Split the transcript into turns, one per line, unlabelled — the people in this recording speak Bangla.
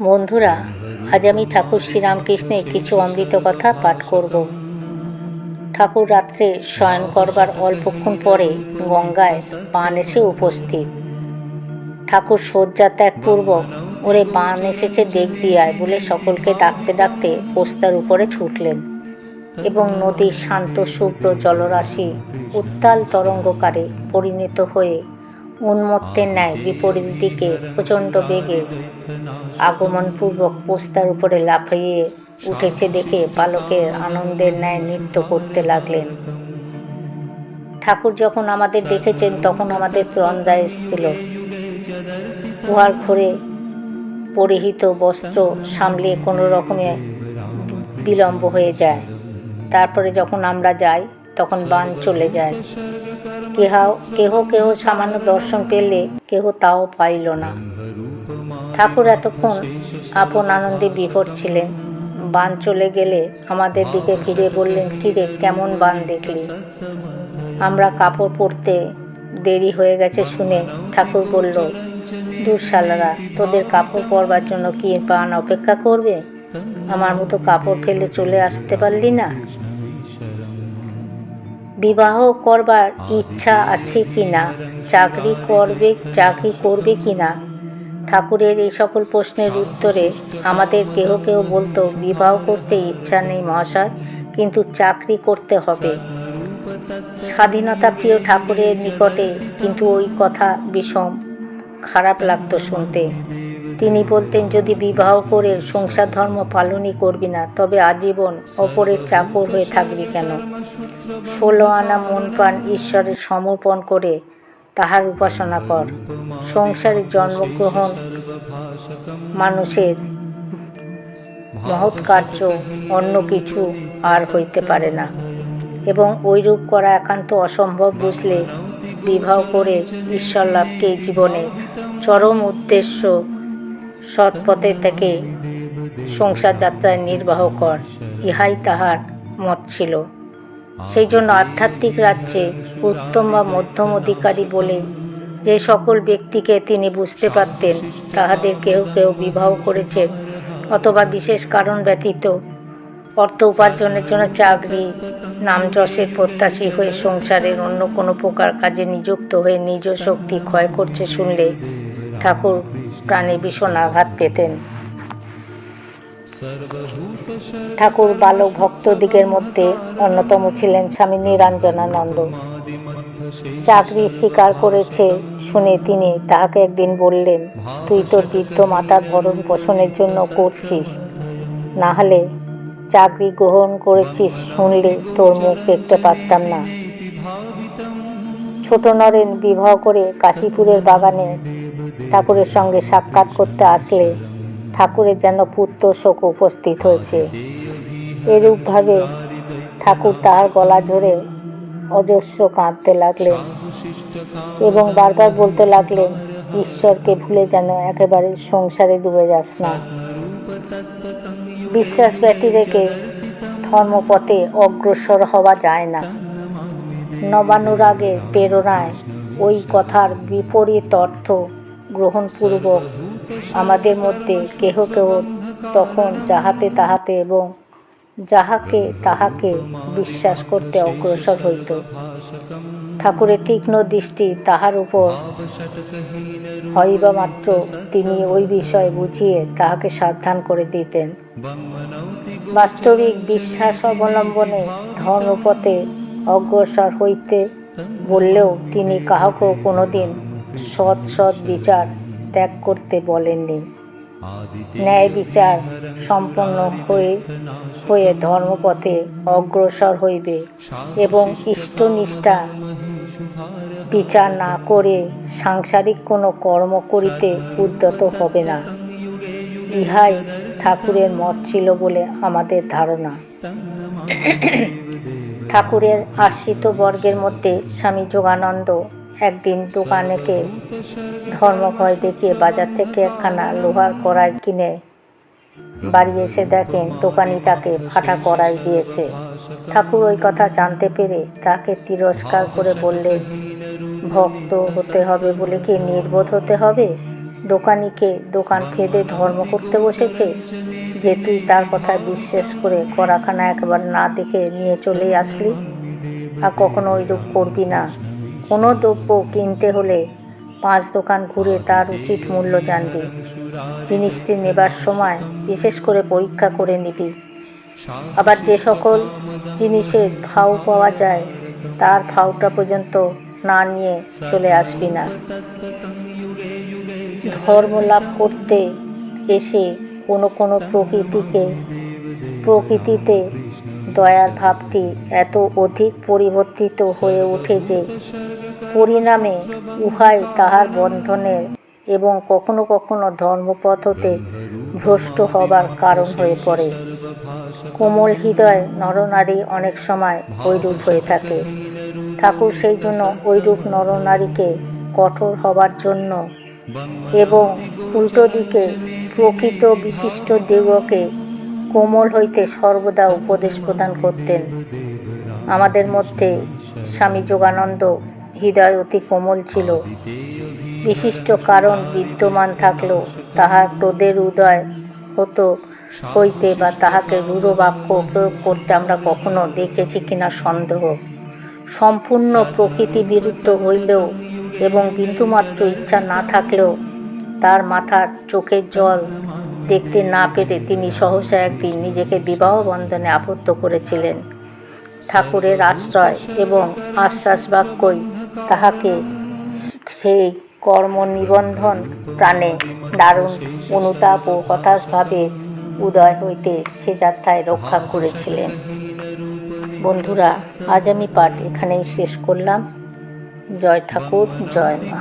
বন্ধুরা আজ আমি ঠাকুর শ্রীরামকৃষ্ণের কিছু অমৃত কথা পাঠ করব। ঠাকুর রাত্রে শয়ন করবার অল্পক্ষণ পরে গঙ্গায় বান এসে উপস্থিত। ঠাকুর শয্যা ত্যাগপূর্বক ওরে বান এসেছে দেখবি আয় বলে সকলকে ডাকতে ডাকতে পোস্তার উপরে ছুটলেন এবং নদীর শান্ত শুভ্র জলরাশি উত্তাল তরঙ্গকারে পরিণত হয়ে উন্মত্তের ন্যায় বিপরীত দিকে প্রচণ্ড বেগে আগমনপূর্বক পোস্তার উপরে লাফিয়ে উঠেছে দেখে বালকের আনন্দের ন্যায় নৃত্য করতে লাগলেন। ঠাকুর যখন আমাদের দেখেছেন, তখন আমাদের ত্রন্দা এসেছিল। উহার ঘরে পরিহিত বস্ত্র সামলে কোনো রকমে বিলম্ব হয়ে যায়। তারপরে যখন আমরা যাই তখন বান চলে যায়। কেহ কেহ কেহ সামান্য দর্শন পেলে কেহ তাও পাইল না। ঠাকুর এতক্ষণ আপন আনন্দে বিভোর ছিলেন। বান চলে গেলে আমাদের দিকে ফিরে বললেন, কিরে, কেমন বান দেখলি? আমরা কাপড় পরতে দেরি হয়ে গেছে শুনে, ঠাকুর বলল। দূর শালারা, তোদের কাপড় পরবার জন্য কি বান অপেক্ষা করবে? আমার মতো কাপড় ফেলে চলে আসতে পারলি না? বিবাহ করবার ইচ্ছা আছে কি না চাকরি করবে চাকরি করবে কি না ঠাকুরের এই সকল প্রশ্নের উত্তরে আমাদের কেহ কেউ বলতো, বিবাহ করতে ইচ্ছা নেই মহাশয়, কিন্তু চাকরি করতে হবে। স্বাধীনতা প্রিয় ঠাকুরের নিকটে কিন্তু ওই কথা বিষম খারাপ লাগতো শুনতে। তিনি বলতেন, যদি বিবাহ করে সংসার ধর্ম পালনই করবি না, তবে আজীবন অপরের চাকর হয়ে থাকবি কেন? ষোলো আনা মন প্রাণ ঈশ্বরের সমর্পণ করে তাহার উপাসনা কর। সংসারে জন্মগ্রহণ মানুষের মহৎ কার্য অন্য কিছু আর হইতে পারে না। এবং ওইরূপ করা একান্ত অসম্ভব বুঝলে বিবাহ করে ঈশ্বর লাভকে জীবনে চরম উদ্দেশ্য সৎপথে থেকে সংসার যাত্রায় নির্বাহ কর, ইহাই তাহার মত ছিল। সেই জন্য আধ্যাত্মিক রাজ্যে উত্তম বা মধ্যম অধিকারী বলে যে সকল ব্যক্তিকে তিনি বুঝতে পারতেন, তাহাদের কেউ কেউ বিবাহ করেছে অথবা বিশেষ কারণ ব্যতীত অর্থ উপার্জনের জন্য চাকরি নামযশের প্রত্যাশী হয়ে সংসারের অন্য কোনো প্রকার কাজে নিযুক্ত হয়ে নিজ শক্তি ক্ষয় করছে শুনলে ঠাকুর প্রাণে ভীষণ আঘাত পেতেন। ঠাকুর বালক ভক্তদিগের মধ্যে অন্যতম ছিলেন স্বামী নিরঞ্জনানন্দ। চাকরি স্বীকার করেছে শুনে তিনি তাহাকে একদিন বললেন, তুই তোর বৃদ্ধ মাতার ভরণ পোষণের জন্য করছিস। না হলে চাকরি গ্রহণ করেছিস শুনলে তোর মুখ দেখতে পারতাম না। ছোট নরেন বিবাহ করে কাশীপুরের বাগানে ঠাকুরের সঙ্গে সাক্ষাৎ করতে আসলে ঠাকুরের যেন পুত্র শোক উপস্থিত হয়েছে। এরূপভাবে ঠাকুর তাহার গলা ঝরে অজস্র কাঁদতে লাগলেন এবং বারবার বলতে লাগলেন, ঈশ্বরকে ভুলে যেন একেবারে সংসারে ডুবে যাস না। বিশ্বাস ব্যতি রেখে ধর্মপথে অগ্রসর হওয়া যায় না। নবানুরাগের প্রেরণায় ওই কথার বিপরীত অর্থ গ্রহণপূর্বক আমাদের মধ্যে কেহ কেহ তখন যাহাতে তাহাতে এবং যাহাকে তাহাকে বিশ্বাস করতে অগ্রসর হইত। ঠাকুরের তীক্ষ্ণ দৃষ্টি তাহার উপর হইবা মাত্র তিনি ওই বিষয় বুঝিয়ে তাহাকে সাবধান করে দিতেন। বাস্তবিক বিশ্বাস অবলম্বনে ধর্মপথে অগ্রসর হইতে বললেও তিনি কাহাকেও কোনোদিন সৎ সৎ বিচার ত্যাগ করতে বলেননি। ন্যায় বিচার সম্পন্ন হয়ে হয়ে ধর্মপথে অগ্রসর হইবে এবং ইষ্টনিষ্ঠা বিচার না করে সাংসারিক কোনো কর্ম করিতে উদ্যত হবে না। ইহাই ঠাকুরের মত ছিল বলে আমাদের ধারণা। ঠাকুরের আশ্রিত বর্গের মধ্যে স্বামী যোগানন্দ একদিন দোকানেকে ধর্মভয় দেখিয়ে বাজার থেকে একখানা লোহার কড়াই কিনে বাড়ি এসে দেখেন দোকানি তাকে ফাটা কড়াই দিয়েছে। ঠাকুর ওই কথা জানতে পেরে তাকে তিরস্কার করে বললেন, ভক্ত হতে হবে বলে কি নির্বোধ হতে হবে? দোকানিকে দোকান ফেদে ধর্ম করতে বসেছে? যে তুই তার কথা বিশ্বাস করে কড়াখানা একবার না দেখে নিয়ে চলে আসলি? আর কখনো ওইরূপ করবি না। কোনো দ্রব্য কিনতে হলে পাঁচ দোকান ঘুরে তার উচিত মূল্য জানবি। জিনিসটি নেবার সময় বিশেষ করে পরীক্ষা করে নিবি। আবার যে সকল জিনিসের ভাও পাওয়া যায়, তার ভাওটা পর্যন্ত না নিয়ে চলে আসবি না। ধর্ম লাভ করতে এসে কোনো কোনো প্রকৃতিকে, প্রকৃতিতে দয়ার ভাবটি এত অধিক পরিবর্তিত হয়ে ওঠে যে পরিণামে উহাই তাহার বন্ধনের এবং কখনো কখনো ধর্মপথ হতে ভ্রষ্ট হবার কারণ হয়ে পড়ে। কোমল হৃদয় নরনারী অনেক সময় ঐরূপ হয়ে থাকে। ঠাকুর সেই জন্য ঐরূপ নরনারীকে কঠোর হবার জন্য এবং উল্টো দিকে প্রকৃত বিশিষ্ট দেবকে কোমল হইতে সর্বদা উপদেশ প্রদান করতেন। আমাদের মধ্যে স্বামী যোগানন্দ হৃদয় অতি কোমল ছিল। বিশিষ্ট কারণ বিদ্যমান থাকলেও তাহার ক্রোধের উদয় হতো হইতে বা তাহাকে রূঢ় বাক্য প্রয়োগ করতে আমরা কখনো দেখেছি কিনা সন্দেহ। সম্পূর্ণ প্রকৃতি বিরুদ্ধ হইলেও এবং বিন্দুমাত্র ইচ্ছা না থাকলেও তার মাথার চোখের জল দেখতে না পেরে তিনি সহসা একদিন নিজেকে বিবাহ বন্ধনে আবদ্ধ করেছিলেন। ঠাকুরের আশ্রয় এবং আশ্বাস বাক্যই তাহাকে সেই কর্ম নিবন্ধন প্রাণে দারুণ অনুতাপ ও হতাশভাবে উদয় হইতে সে যাত্রায় রক্ষা করেছিলেন। বন্ধুরা, আজ আমি পাঠ এখানেই শেষ করলাম। জয় ঠাকুর, জয় মা।